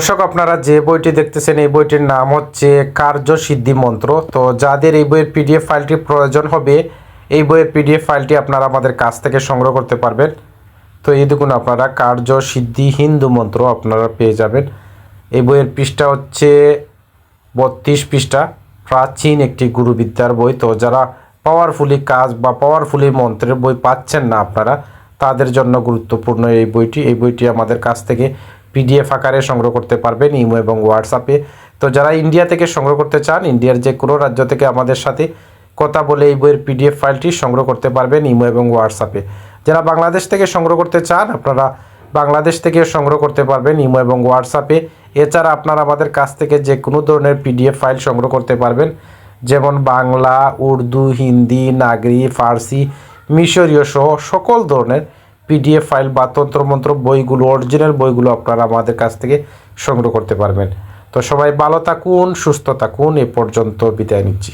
দর্শক, আপনারা যে বইটি দেখতেছেন, এই বইটির নাম হচ্ছে কার্য সিদ্ধি মন্ত্র। তো যাদের এই বইয়ের পিডিএফ ফাইলটি প্রয়োজন হবে, এই বইয়ের পিডিএফ ফাইলটি আপনারা আমাদের কাছ থেকে সংগ্রহ করতে পারবেন। তো এই দেখুন আপনারা কার্য সিদ্ধি হিন্দু মন্ত্র আপনারা পেয়ে যাবেন। এই বইয়ের পৃষ্ঠা হচ্ছে বত্রিশ পৃষ্ঠা, প্রাচীন একটি গুরুবিদ্যার বই। তো যারা পাওয়ারফুলি কাজ বা পাওয়ারফুলি মন্ত্রের বই পাচ্ছেন না আপনারা, তাদের জন্য গুরুত্বপূর্ণ এই বইটি। এই বইটি আমাদের কাছ থেকে পিডিএফ আকারে সংগ্রহ করতে পারবেন, ইমো এবং হোয়াটসঅ্যাপে তো যারা ইন্ডিয়া থেকে সংগ্রহ করতে চান, ইন্ডিয়ার যে কোনো রাজ্য থেকে আমাদের সাথে কথা বলে এই বইয়ের পিডিএফ ফাইলটি সংগ্রহ করতে পারবেন, ইমো এবং হোয়াটসঅ্যাপে যারা বাংলাদেশ থেকে সংগ্রহ করতে চান, আপনারা বাংলাদেশ থেকে সংগ্রহ করতে পারবেন, ইমো এবং হোয়াটসঅ্যাপে এছাড়া আপনারা আমাদের কাছ থেকে যে কোনো ধরনের পিডিএফ ফাইল সংগ্রহ করতে পারবেন, যেমন বাংলা, উর্দু, হিন্দি, নাগরি, ফার্সি, মিশরীয় সহ সকল ধরনের পিডিএফ ফাইল বা তন্ত্রমন্ত্র বইগুলো অরিজিনাল বইগুলো আপনারা আমাদের কাছ থেকে সংগ্রহ করতে পারবেন। তো সবাই ভালো থাকুন, সুস্থ থাকুন, এ পর্যন্ত বিদায় নিচ্ছি।